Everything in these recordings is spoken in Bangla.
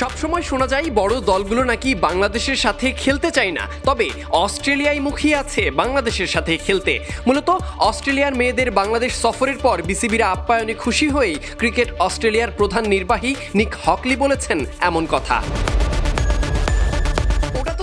সবসময় শোনা যায়, বড় দলগুলো নাকি বাংলাদেশের সাথে খেলতে চায় না। তবে অস্ট্রেলিয়ায় মুখিয়ে আছে বাংলাদেশের সাথে খেলতে। মূলত অস্ট্রেলিয়ার মেয়েদের বাংলাদেশ সফরের পর বিসিবির আপ্যায়নে খুশি হয়েই ক্রিকেট অস্ট্রেলিয়ার প্রধান নির্বাহী নিক হকলি বলেছেন এমন কথা।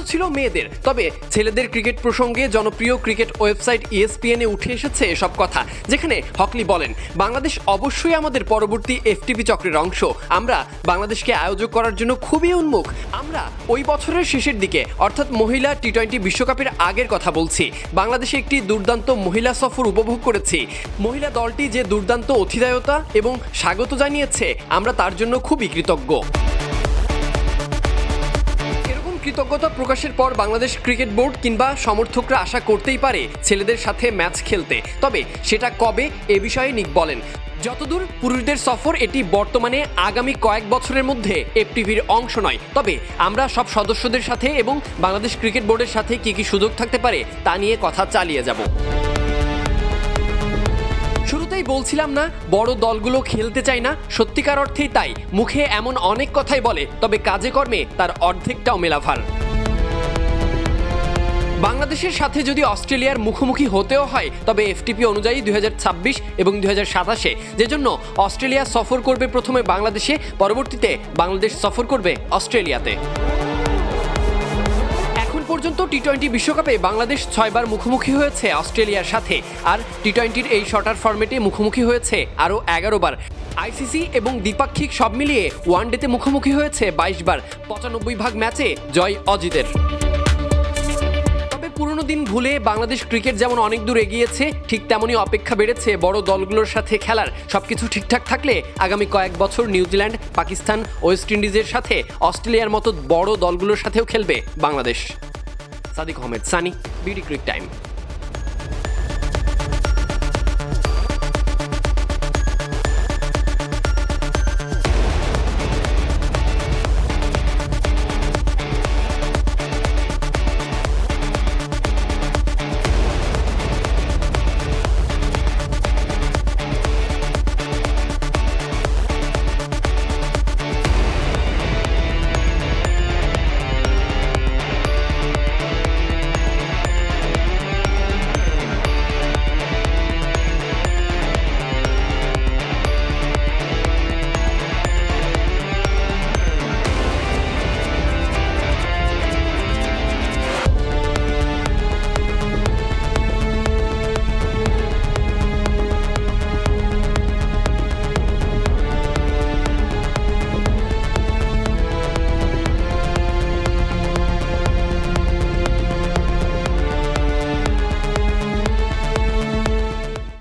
ছিল মেয়েদের। তবে ছেলেদের ক্রিকেট প্রসঙ্গে জনপ্রিয় ক্রিকেট ওয়েবসাইট ইএসপিএনে উঠে এসেছে এসব কথা, যেখানে হকলি বলেন, বাংলাদেশ অবশ্যই আমাদের পরবর্তী এফটিপি চক্রের অংশ। আমরা বাংলাদেশকে আয়োজক করার জন্য খুবই উন্মুখ। আমরা ওই বছরের শেষের দিকে, অর্থাৎ মহিলা টি টোয়েন্টি বিশ্বকাপের আগের কথা বলছি। বাংলাদেশে একটি দুর্দান্ত মহিলা সফর উপভোগ করেছি। মহিলা দলটি যে দুর্দান্ত অধিদায়তা এবং স্বাগত জানিয়েছে, আমরা তার জন্য খুবই কৃতজ্ঞ। কৃতজ্ঞতা প্রকাশের পর বাংলাদেশ ক্রিকেট বোর্ড কিংবা সমর্থকরা আশা করতেই পারে ছেলেদের সাথে ম্যাচ খেলতে। তবে সেটা কবে এ বিষয়ে নিক বলেন। যতদূর পুরুষদের সফর এটি বর্তমানে আগামী কয়েক বছরের মধ্যে এফটিভির অংশ নয়। তবে আমরা সব সদস্যদের সাথে এবং বাংলাদেশ ক্রিকেট বোর্ডের সাথে কি কি সুযোগ থাকতে পারে তা নিয়ে কথা চালিয়ে যাব। শুরুতেই বলছিলাম না, বড় দলগুলো খেলতে চায় না। সত্যিকার অর্থেই তাই। মুখে এমন অনেক কথাই বলে, তবে কাজে কর্মে তার অর্ধেকটাও মেলাভার। বাংলাদেশের সাথে যদি অস্ট্রেলিয়ার মুখোমুখি হতেও হয়, তবে এফটিপি অনুযায়ী দুই হাজার ছাব্বিশ এবং দুই সাতাশে যে জন্য অস্ট্রেলিয়া সফর করবে প্রথমে বাংলাদেশে, পরবর্তীতে বাংলাদেশ সফর করবে অস্ট্রেলিয়াতে। পর্যন্ত টি টোয়েন্টি বিশ্বকাপে বাংলাদেশ ছয়বার মুখোমুখি হয়েছে অস্ট্রেলিয়ার সাথে। আর টি টোয়েন্টির এই শর্টার ফরম্যাটে মুখোমুখি হয়েছে আরও এগারো বার। আইসিসি এবং দ্বিপাক্ষিক সব মিলিয়ে ওয়ানডেতে মুখোমুখি হয়েছে বাইশ বার। পঁচানব্বই ভাগ ম্যাচে জয় অজিতের। পুরনো দিন ভুলে বাংলাদেশ ক্রিকেট যেমন অনেক দূর এগিয়েছে, ঠিক তেমনই অপেক্ষা বেড়েছে বড় দলগুলোর সাথে খেলার। সবকিছু ঠিকঠাক থাকলে আগামী কয়েক বছর নিউজিল্যান্ড, পাকিস্তান, ওয়েস্ট ইন্ডিজের সাথে অস্ট্রেলিয়ার মতো বড় দলগুলোর সাথেও খেলবে Bangladesh. Sadiq Ahmed Sunny beauty cric time.